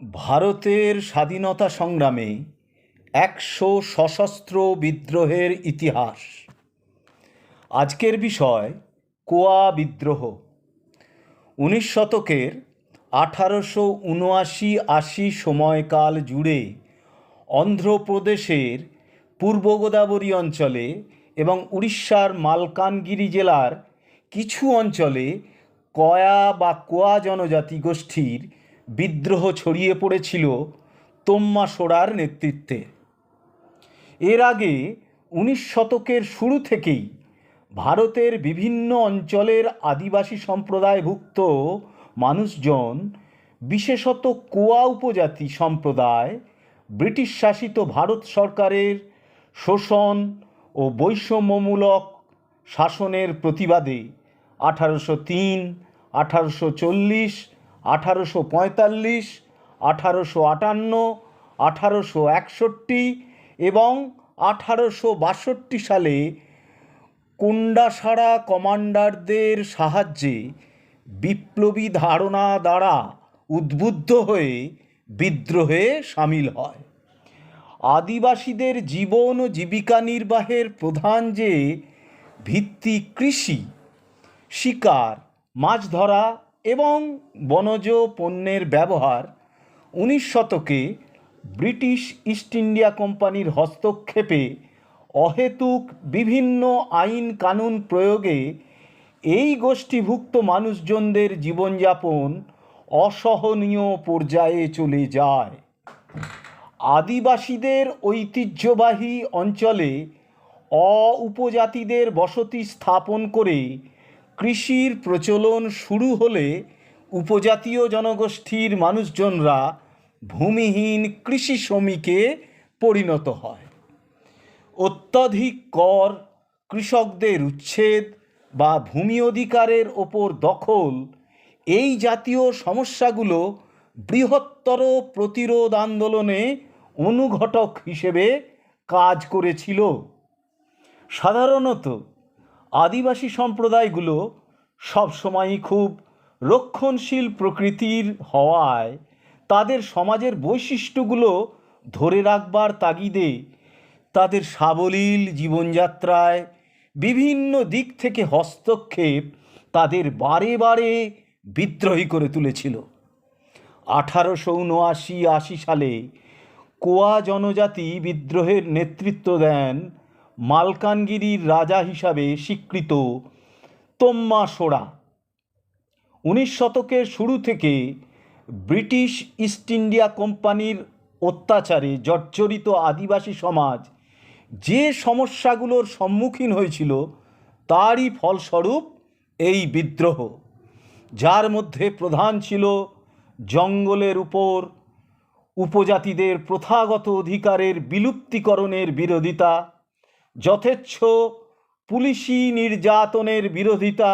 ভারতের স্বাধীনতা সংগ্রামে একশো সশস্ত্র বিদ্রোহের ইতিহাস। আজকের বিষয় কোয়া বিদ্রোহ। উনিশ শতকের আঠারোশো উনআশি আশি সময়কাল জুড়ে অন্ধ্রপ্রদেশের পূর্ব গোদাবরী অঞ্চলে এবং উড়িষ্যার মালকানগিরি জেলার কিছু অঞ্চলে কয়া বা কোয়া জনজাতি গোষ্ঠীর বিদ্রোহ ছড়িয়ে পড়েছিল তোম্মা সোরার নেতৃত্বে। এর আগে উনিশ শতকের শুরু থেকেই ভারতের বিভিন্ন অঞ্চলের আদিবাসী সম্প্রদায়ভুক্ত মানুষজন, বিশেষত কোয়া উপজাতি সম্প্রদায়, ব্রিটিশ শাসিত ভারত সরকারের শোষণ ও বৈষম্যমূলক শাসনের প্রতিবাদে আঠারোশো তিন, আঠারোশো চল্লিশ আঠারোশো পঁয়তাল্লিশ, আঠারোশো আটান্ন, আঠারোশো একষট্টি এবং আঠারোশো বাষট্টি সালে কুন্ডাসারা কমান্ডারদের সাহায্যে বিপ্লবী ধারণা দ্বারা উদ্বুদ্ধ হয়ে বিদ্রোহে সামিল হয়। আদিবাসীদের জীবন ও জীবিকা নির্বাহের প্রধান যে ভিত্তি কৃষি, শিকার, মাছ ধরা এবং বনজ পণ্যের ব্যবহার উনিশ শতকে ব্রিটিশ ইস্ট ইন্ডিয়া কোম্পানির হস্তক্ষেপে অহেতুক বিভিন্ন আইন কানুন প্রয়োগে এই গোষ্ঠীভুক্ত মানুষজনদের জীবনযাপন অসহনীয় পর্যায়ে চলে যায়। আদিবাসীদের ঐতিহ্যবাহী অঞ্চলে অ উপজাতিদের বসতি স্থাপন করে কৃষির প্রচলন শুরু হলে উপজাতীয় জনগোষ্ঠীর মানুষজনরা ভূমিহীন কৃষি শ্রমিকে পরিণত হয়। অত্যধিক কর, কৃষকদের উচ্ছেদ বা ভূমি অধিকারের ওপর দখল এই জাতীয় সমস্যাগুলো বৃহত্তর প্রতিরোধ আন্দোলনে অনুঘটক হিসেবে কাজ করেছিল। সাধারণত আদিবাসী সম্প্রদায়গুলো সবসময়ই খুব রক্ষণশীল প্রকৃতির হওয়ায় তাদের সমাজের বৈশিষ্ট্যগুলো ধরে রাখবার তাগিদে তাদের সাবলীল জীবনযাত্রায় বিভিন্ন দিক থেকে হস্তক্ষেপ তাদের বারে বারে বিদ্রোহী করে তুলেছিল। আঠারোশো উনআশি আশি সালে কোয়া জনজাতি বিদ্রোহের নেতৃত্ব দেন মালকানগিরির রাজা হিসাবে স্বীকৃত তোম্মা সোরা উনিশ শতকের শুরু থেকে ব্রিটিশ ইস্ট ইন্ডিয়া কোম্পানির অত্যাচারে জর্জরিত আদিবাসী সমাজ যে সমস্যাগুলোর সম্মুখীন হয়েছিল, তারই ফলস্বরূপ এই বিদ্রোহ, যার মধ্যে প্রধান ছিল জঙ্গলের উপর উপজাতিদের প্রথাগত অধিকারের বিলুপ্তিকরণের বিরোধিতা যথেচ্ছ পুলিশি নির্যাতনের বিরোধিতা,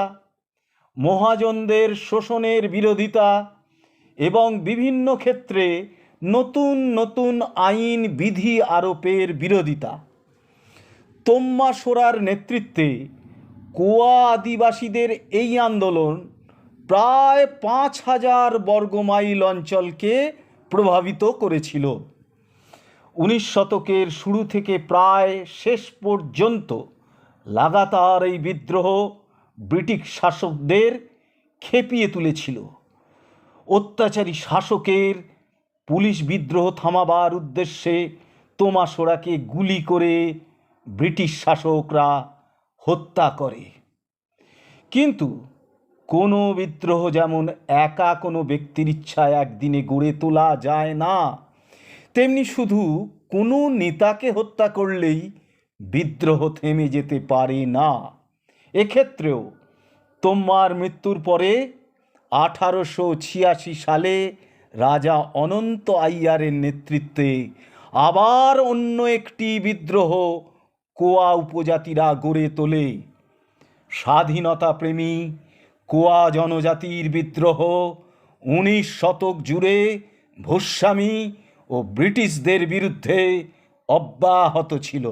মহাজনদের শোষণের বিরোধিতা এবং বিভিন্ন ক্ষেত্রে নতুন নতুন আইন বিধি আরোপের বিরোধিতা। তোম্মা সোরার নেতৃত্বে কোয়া আদিবাসীদের এই আন্দোলন প্রায় পাঁচ হাজার বর্গমাইল অঞ্চলকে প্রভাবিত করেছিল। উনিশ শতকের শুরু থেকে প্রায় শেষ পর্যন্ত লাগাতার এই বিদ্রোহ ব্রিটিশ শাসকদের খেপিয়ে তুলেছিল। অত্যাচারী শাসকের পুলিশ বিদ্রোহ থামাবার উদ্দেশ্যে তোমাসোরাকে গুলি করে ব্রিটিশ শাসকরা হত্যা করে। কিন্তু কোনো বিদ্রোহ যেমন একা কোনো ব্যক্তির ইচ্ছায় একদিনে গড়ে তোলা যায় না তেমনি শুধু কোনো নেতাকে হত্যা করলেই বিদ্রোহ থেমে যেতে পারে না। এক্ষেত্রেও তোম্মার মৃত্যুর পরে আঠারোশো ছিয়াশি সালে রাজা অনন্ত আইয়ারের নেতৃত্বে আবার অন্য একটি বিদ্রোহ কোয়া উপজাতিরা গড়ে তোলে। স্বাধীনতা প্রেমী কোয়া জনজাতির বিদ্রোহ, উনিশ শতক জুড়ে ভূস্বামী ও ব্রিটিশদের বিরুদ্ধে অব্যাহত ছিল।